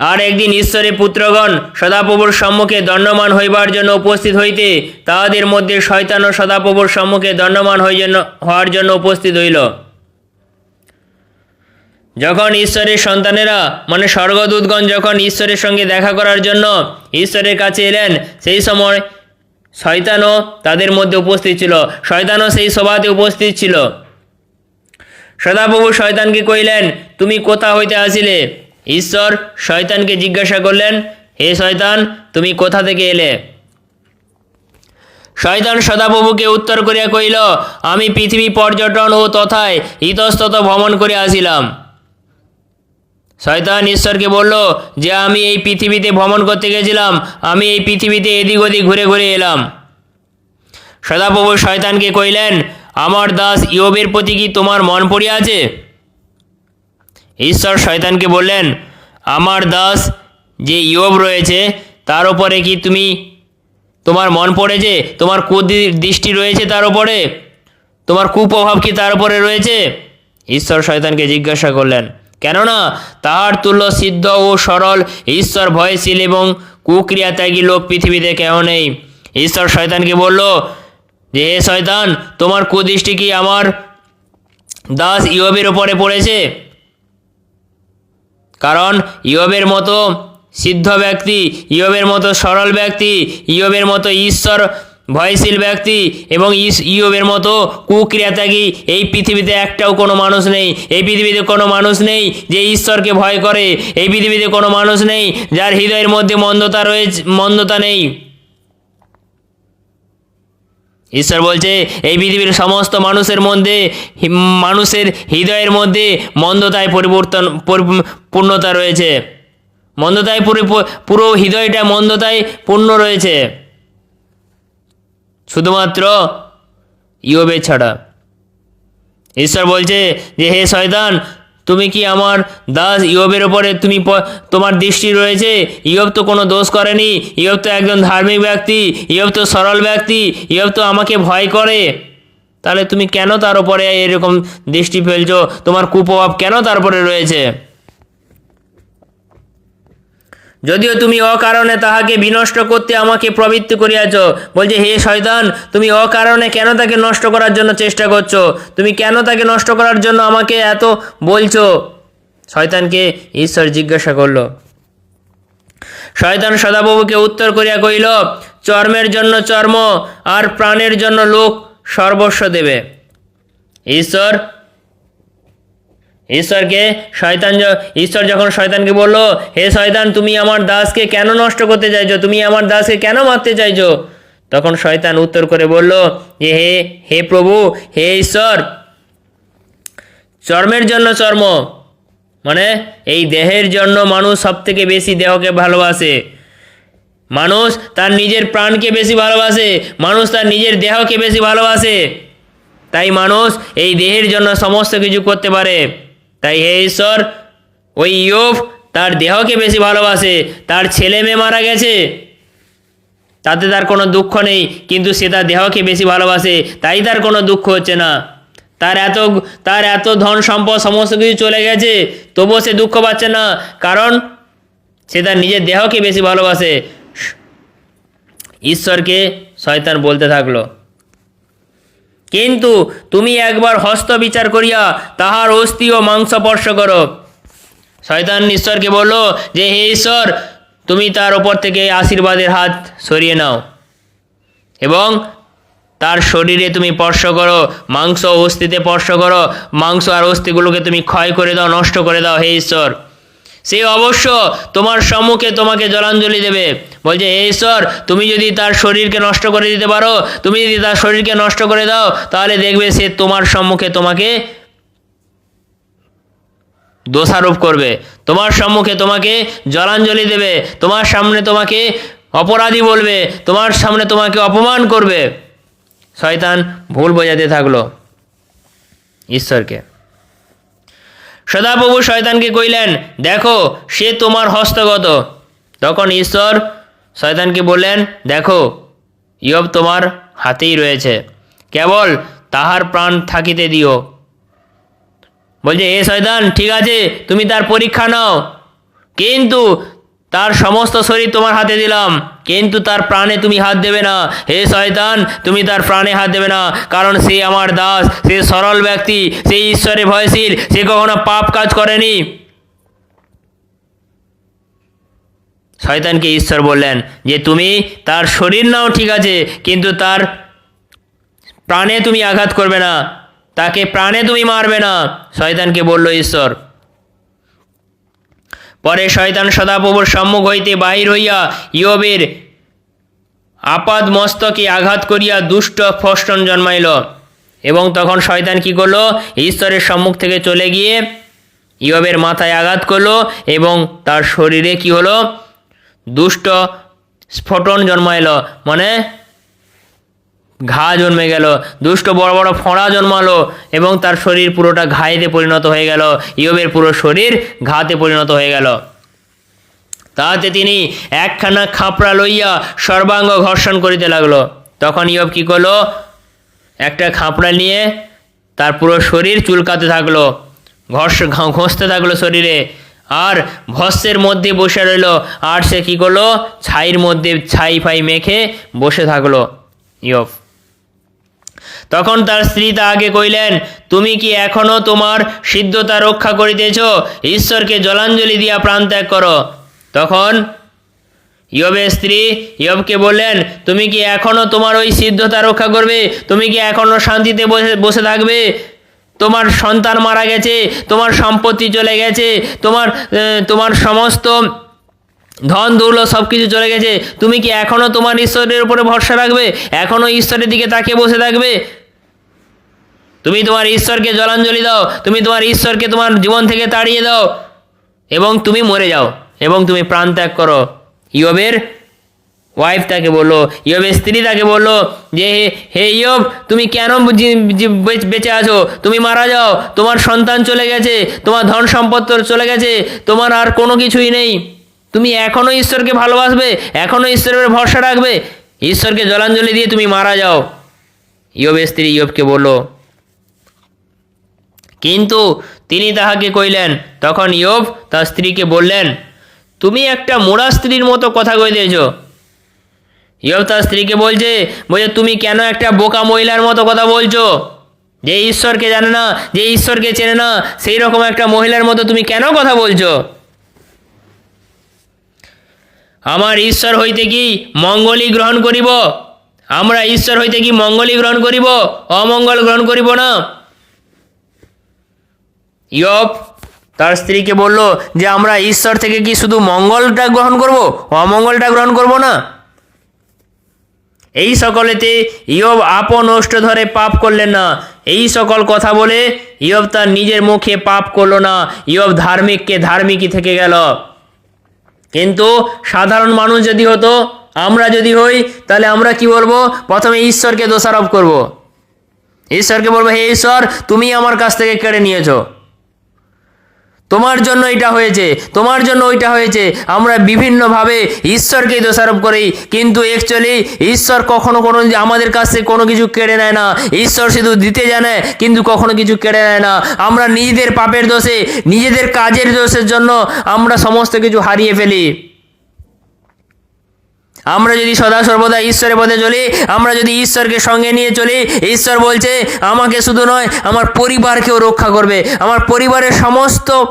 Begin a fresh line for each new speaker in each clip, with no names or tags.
আর একদিন ঈশ্বরের পুত্রগণ সদাপ্রভুর সম্মুখে দণ্ডমান হইবার জন্য উপস্থিত হইতে তাহাদের মধ্যে শয়তান ও সদাপ্রভুর সম্মুখে দণ্ডমান হই জন্য, হওয়ার জন্য উপস্থিত হইল। যখন ঈশ্বরের সন্তানেরা মানে স্বর্গদূতগণ যখন ঈশ্বরের সঙ্গে দেখা করার জন্য ঈশ্বরের কাছে এলেন, সেই সময় শয়তানও তাদের মধ্যে উপস্থিত ছিল। শয়তানও সেই সভাতে উপস্থিত ছিল। সদাপ্রভু শয়তানকে কইলেন তুমি কোথা হইতে আসিলে? ঈশ্বর শয়তানকে জিজ্ঞাসা করলেন, হে শয়তান, তুমি কোথা থেকে এলে? শয়তান সদাপ্রভুকে উত্তর করিয়া কইল আমি পৃথিবী পর্যটন ও তথায় ইতস্তত ভ্রমণ করে আসিলাম। শয়তান ঈশ্বরকে বলল, যে আমি এই পৃথিবীতে ভ্রমণ করতে গেছিলাম, আমি এই পৃথিবীতে এদিক ওদিক ঘুরে ঘুরে এলাম। সদাপ্রভু শয়তানকে কইলেন আমার দাস ইয়বের প্রতি কি তোমার মন পড়িয়া আছে ঈশ্বর শয়তানকে বললেন, আমার দাস যে ইয়ব রয়েছে, তার উপরে কি তুমি, তোমার মন পড়েছে? তোমার কুদৃষ্টি রয়েছে তার উপরে? তোমার কুপ্রভাব কি তার উপরে রয়েছে? ঈশ্বর শয়তানকে জিজ্ঞাসা করলেন, কেননা তাহার তুল্য সিদ্ধ ও সরল ঈশ্বর ভয়শীল এবং কুক্রিয়া ত্যাগী লোক পৃথিবীতে কেউ নেই। ঈশ্বর শয়তানকে বলল, যে হে শয়তান, তোমার কুদৃষ্টি কি আমার দাস ইয়বের ওপরে পড়েছে? কারণ ইয়বের মতো সিদ্ধ ব্যক্তি, ইয়বের মতো সরল ব্যক্তি, ইয়বের মতো ঈশ্বর ভয়শীল ব্যক্তি এবং ইস- ইয়বের মতো কুক্রিয়া কুক্রিয়াত্যাগী এই পৃথিবীতে একটাও কোনো মানুষ নেই। এই পৃথিবীতে কোনো মানুষ নেই যে ঈশ্বরকে ভয় করে। এই পৃথিবীতে কোনো মানুষ নেই যার হৃদয়ের মধ্যে মন্দতা রয়েছে, মন্দতা নেই। ঈশ্বর বলছে, এই পৃথিবীর সমস্ত মানুষের মধ্যে মানুষের হৃদয়ের মধ্যে মন্দতায় পরিবর্তন, পরি- পূর্ণতা রয়েছে। মন্দতায় পুরো পুরো হৃদয়টা মন্দতায় পূর্ণ রয়েছে। শুধুমাত্র ইয়বে ছাড়া। ঈশ্বর বলছে যে, হে শয়তান তুমি কি আমার দাস ইয়বের ওপরে তুমি তোমার দৃষ্টি রয়েছে? ইয়ব তো কোনো দোষ করেনি। ইয়ব তো একজন ধার্মিক ব্যক্তি। ইয়ব তো সরল ব্যক্তি। ইয়ব তো আমাকে ভয় করে। তাহলে তুমি কেন তার উপরে এরকম দৃষ্টি ফেলছো? তোমার কুপ্রভাব কেন তার উপরে রয়েছে? যদিও তুমি অকারণে তাহাকে বিনষ্ট করতে আমাকে প্রবৃত্তি করিয়াছ, বলছে, হে শয়তান, তুমি অকারণে কেন তাকে নষ্ট করার জন্য চেষ্টা করছ? তুমি কেন তাকে নষ্ট করার জন্য আমাকে এত বলছো? শয়তানকে ঈশ্বর জিজ্ঞাসা করল। শয়তান সদাপ্রভুকে উত্তর করিয়া কহিল, চর্মের জন্য চর্ম, আর প্রাণের জন্য লোক সর্বস্ব দেবে। ঈশ্বর ঈশ্বরকে, শয়তান ঈশ্বর যখন শয়তানকে বলল, হে শয়তান, তুমি আমার দাসকে কেন নষ্ট করতে চাইছো? তুমি আমার দাসকে কেন মারতে চাইছো? তখন শয়তান উত্তর করে বলল যে হে হে প্রভু, হে ঈশ্বর, চর্মের জন্য চর্ম মানে এই দেহের জন্য মানুষ সব থেকে বেশি দেহকে ভালোবাসে। মানুষ তার নিজের প্রাণকে বেশি ভালোবাসে, মানুষ তার নিজের দেহকে বেশি ভালোবাসে। তাই মানুষ এই দেহের জন্য সমস্ত কিছু করতে পারে। তাই হে ঈশ্বর, ওই ইয়োব তার দেহকে বেশি ভালোবাসে, তার ছেলে মেয়ে মারা গেছে। তাতে তার কোনো দুঃখ নেই, কিন্তু সে তার দেহকে বেশি ভালোবাসে, তাই তার কোনো দুঃখ হচ্ছে না। তার এত তার এত ধন সম্পদ সমস্ত কিছু চলে গেছে, তবুও সে দুঃখ পাচ্ছে না, কারণ সে তার নিজের দেহকে বেশি ভালোবাসে। ঈশ্বরকে শয়তান বলতে থাকল। কিন্তু তুমি একবার হস্ত বিচার করিয়া তাহার অস্থি ও মাংস স্পর্শ করো। শয়তান ঈশ্বরকে বলল, যে হে ঈশ্বর, তুমি তার ওপর থেকে আশীর্বাদের হাত সরিয়ে নাও এবং তার শরীরে তুমি স্পর্শ করো, মাংস অস্থিতে স্পর্শ করো, মাংস আর অস্থিগুলোকে তুমি ক্ষয় করে দাও, নষ্ট করে দাও, হে ঈশ্বর। সে অবশ্য তোমার সম্মুখে তোমাকে জলাঞ্জলি দেবে। বলছে, হে ঈশ্বর, তুমি যদি তার শরীরকে নষ্ট করে দিতে পারো, তুমি যদি তার শরীরকে নষ্ট করে দাও, তাহলে দেখবে সে তোমার সম্মুখে তোমাকে দোষারোপ করবে। তোমার সম্মুখে তোমাকে জলাঞ্জলি দেবে, তোমার সামনে তোমাকে অপরাধী বলবে, তোমার সামনে তোমাকে অপমান করবে। শয়তান ভুল বোঝাতে থাকল ঈশ্বরকে। সদাপ্রভু শয়তানকে কইলেন, দেখো, সে তোমার হস্তগত। তখন ঈশ্বর শয়তানকে বললেন, দেখো, ইয়ব তোমার হাতেই রয়েছে। কেবল তাহার প্রাণ থাকিতে দিও। বলছে, এ শয়তান, ঠিক আছে, তুমি তার পরীক্ষা নাও। কিন্তু তার সমস্ত শরীর তোমার হাতে দিলাম। কিন্তু তার প্রাণে তুমি হাত দেবে না। হে শয়তান, তুমি তার প্রাণে হাত দেবে না। কারণ সে আমার দাস, সে সরল ব্যক্তি, সে ঈশ্বরে ভয়শীল, সে কখনো পাপ কাজ করেনি। শয়তানকে ঈশ্বর বললেন যে, তুমি তার শরীর নাও, ঠিক আছে, কিন্তু তার প্রাণে তুমি আঘাত করবে না। তাকে প্রাণে তুমি মারবে না। শয়তানকে বলল ঈশ্বর পরে শয়তান সদাপ্রভুর সম্মুখ হইতে বাহির হইয়া ইয়বের আপাদ মস্তকে আঘাত করিয়া দুষ্ট ফষ্টন জন্মাইল। এবং তখন শয়তান কি করল? ঈশ্বরের সম্মুখ থেকে চলে গিয়ে ইয়বের মাথায় আঘাত করল এবং তার শরীরে কি হলো? দুষ্ট স্ফোটন জন্মাইল। মানে ঘা জন্মে গেল, দুষ্ট বড় বড় ফোঁড়া জন্মালো এবং তার শরীর পুরোটা ঘায়েতে পরিণত হয়ে গেল। ইয়বের পুরো শরীর ঘাতে পরিণত হয়ে গেল। তাহাতে তিনি একখানা খাপড়া লইয়া সর্বাঙ্গ ঘর্ষণ করিতে লাগল। তখন ইয়ব কি করল? একটা খাপড়া নিয়ে তার পুরো শরীর চুলকাতে থাকল, ঘর্ষ ঘষতে থাকল শরীরে। আর ভস্যের মধ্যে বসে রইল। আর সে কী করল? ছাইয়ের মধ্যে ছাই ফাই মেখে বসে থাকল ইয়ব। তখন তার স্ত্রী তাহাকে কইলেন তুমি কি এখনও তোমার সিদ্ধতা রক্ষা করিতেছ? ঈশ্বরকে জলাঞ্জলি দিয়া প্রাণ ত্যাগ করো। তখন ইয়বের স্ত্রী ইয়বকে বললেন, তুমি কি এখনও তোমার ওই সিদ্ধতা রক্ষা করবে? তুমি কি এখনও শান্তিতে বসে বসে থাকবে? তোমার সন্তান মারা গেছে, তোমার সম্পত্তি চলে গেছে, তোমার তোমার সমস্ত ধন দৌলত সব কিছু চলে গেছে। তুমি কি এখনও তোমার ঈশ্বরের উপরে ভরসা রাখবে? এখনও ঈশ্বরের দিকে তাকিয়ে বসে থাকবে? তুমি তোমার ঈশ্বরকে জলাঞ্জলি দাও, তুমি তোমার ঈশ্বরকে তোমার জীবন থেকে তাড়িয়ে দাও, এবং তুমি মরে যাও, এবং তুমি প্রাণ ত্যাগ করো। ইয়বের ওয়াইফ তাকে বলল, ইয়বের স্ত্রী তাকে বলল যে, হে ইয়ব, তুমি কেন বেঁচে আছো? তুমি মারা যাও, তোমার সন্তান চলে গেছে, তোমার ধন সম্পদ চলে গেছে, তোমার আর কোনো কিছুই নেই। তুমি এখনও ঈশ্বরকে ভালোবাসবে এখনও ঈশ্বরের ভরসা রাখবে। ঈশ্বরকে জলাঞ্জলি দিয়ে তুমি মারা যাও। ইয়বের স্ত্রী ইয়বকে বলল কিন্তু তিনি তাহাকে কইলেন, তখন ইয়ব তার স্ত্রীকে বললেন, তুমি একটা মোড়া স্ত্রীর মতো কথা কইতেছ। ইয়ব তার স্ত্রীকে বলছে বলছে, তুমি কেন একটা বোকা মহিলার মতো কথা বলছো? যে ঈশ্বরকে জানে না, যে ঈশ্বরকে চেনে না সেই রকম একটা মহিলার মতো তুমি কেন কথা বলছো? আমার ঈশ্বর হইতে কি মঙ্গলই গ্রহণ করিব? আমরা ঈশ্বর হইতে কি মঙ্গলই গ্রহণ করিব? অমঙ্গল গ্রহণ করিব না? ইয়ব তার স্ত্রীকে বলল যে, আমরা ঈশ্বর থেকে কি শুধু মঙ্গলটা গ্রহণ করব? অমঙ্গলটা গ্রহণ করব না? এই সকলেতে ইয়ব আপন ওষ্ঠ ধরে পাপ করলেন না। এই সকল কথা বলে ইয়ব তার নিজের মুখে পাপ করল না। ইয়ব ধার্মিককে ধার্মিকই থেকে গেল। কিন্তু সাধারণ মানুষ যদি হতো, আমরা যদি হই, তাহলে আমরা কি বলব? প্রথমে ঈশ্বরকে দোষারোপ করব। ঈশ্বরকে বলব, হে ঈশ্বর তুমি আমার কাছ থেকে কেড়ে নিয়েছো। তোমার জন্য এটা হয়েছে, তোমার জন্য ওইটা হয়েছে। আমরা বিভিন্নভাবে ঈশ্বরকে দোষারোপ করি, কিন্তু অ্যাকচুয়ালি ঈশ্বর কখনো কোনো আমাদের কাছ কোনো কিছু কেড়ে নেয় না। ঈশ্বর শুধু দিতে জানে, কিন্তু কখনো কিছু কেড়ে নেয় না। আমরা নিজেদের পাপের দোষে, নিজেদের কাজের দোষের জন্য আমরা সমস্ত কিছু হারিয়ে ফেলি। আমরা যদি সদা সর্বদা ঈশ্বরের পথে চলি, আমরা যদি ঈশ্বরকে সঙ্গে নিয়ে চলি, ঈশ্বর বলছে, আমাকে শুধু নয়, আমার পরিবারকেও রক্ষা করবে। আমার পরিবারের সমস্ত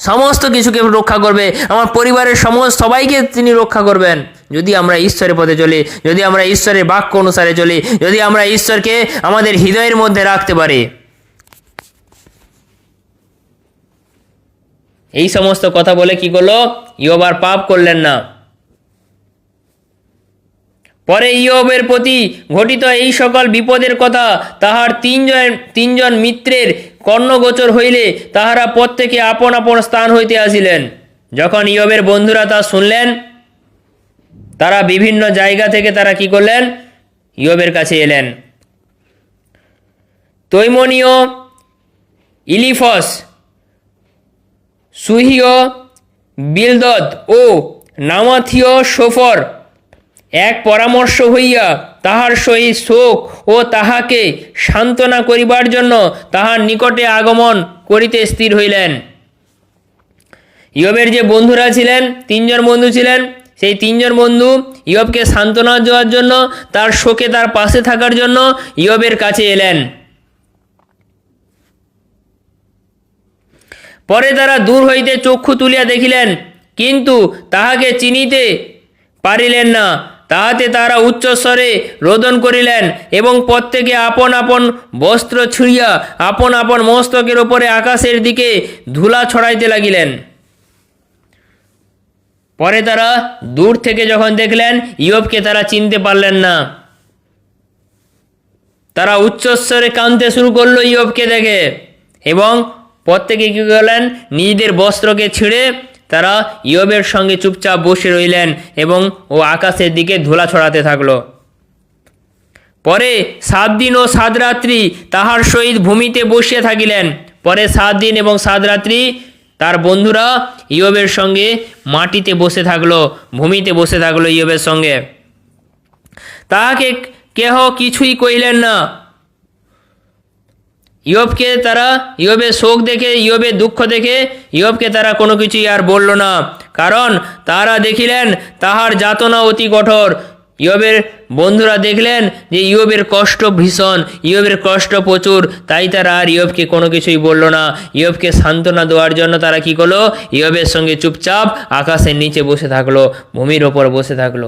সমস্ত কিছুকে রক্ষা করবে। আমার পরিবারের সমস্ত সবাইকে তিনি রক্ষা করবেন। যদি আমরা ঈশ্বরের পথে চলি, যদি আমরা ঈশ্বরের বাক্য অনুসারে চলি, যদি আমরা ঈশ্বরকে আমাদের হৃদয়ের মধ্যে রাখতে পারি। এই সমস্ত কথা বলে কি করল? ইয়ব আর পাপ করলেন না। পরে ইয়বের প্রতি ঘটিত এই সকল বিপদের কথা তাহার তিনজন তিনজন মিত্রের কর্ণগোচর হইলে তাহারা প্রত্যেকে আপন আপন স্থান হইতে আসিলেন। যখন ইয়বের বন্ধুরা তা শুনলেন, তারা বিভিন্ন জায়গা থেকে তারা কি করলেন? ইয়বের কাছে এলেন। তৈমনীয় ইলিফস, সুহিয় বিলদদ ও নামাথিয় সোফর এক পরামর্শ হইয়া তাহার সহিত শোক ও তাহাকে সান্ত্বনা করিবার জন্য তাহার নিকটে আগমন করিতে স্থির হইলেন। ইয়বের যে বন্ধুরা ছিলেন, তিনজন বন্ধু ছিলেন, সেই তিনজন বন্ধু ইয়বকে সান্ত্বনা দেওয়ার জন্য, তার শোকে তার পাশে থাকার জন্য ইয়বের কাছে এলেন। পরে তারা দূর হইতে চক্ষু তুলিয়া দেখিলেন, কিন্তু তাহাকে চিনিতে পারিলেন না। তাহাতে তারা উচ্চস্বরে রোদন করিলেন এবং প্রত্যেকে আপন আপন বস্ত্র ছুঁড়িয়া আপন আপন মস্তকের ওপরে আকাশের দিকে ধুলা ছড়াইতে লাগিলেন। পরে তারা দূর থেকে যখন দেখলেন, ইয়বকে তারা চিনতে পারলেন না। তারা উচ্চস্বরে কাঁদতে শুরু করল ইয়বকে দেখে এবং প্রত্যেকে কী করলেন, নিজেদের বস্ত্রকে ছিঁড়ে তারা ইয়বের সঙ্গে চুপচাপ বসে রইলেন এবং ও আকাশের দিকে ধুলা ছড়াতে থাকল। পরে সাত দিন ও সাত রাত্রি তাহার সহিত ভূমিতে বসিয়া থাকিলেন। পরে সাত দিন এবং সাত রাত্রি তার বন্ধুরা ইয়বের সঙ্গে মাটিতে বসে থাকল, ভূমিতে বসে থাকল ইয়বের সঙ্গে। তাহাকে কেহ কিছুই কইলেন না। ইয়বকে তারা ইয়বের শোক দেখে ইয়বের দুঃখ দেখে, ইয়বকে তারা কোনো কিছুই আর বলল না। কারণ তারা দেখিলেন তাহার যাতনা অতি কঠোর। ইয়বের বন্ধুরা দেখলেন যে ইয়বের কষ্ট ভীষণ, ইয়বের কষ্ট প্রচুর, তাই তারা আর ইয়বকে কোনো কিছুই বলল না। ইয়বকে সান্ত্বনা দেওয়ার জন্য তারা কি করল? ইয়বের সঙ্গে চুপচাপ আকাশের নিচে বসে থাকল, ভূমির ওপর বসে থাকল।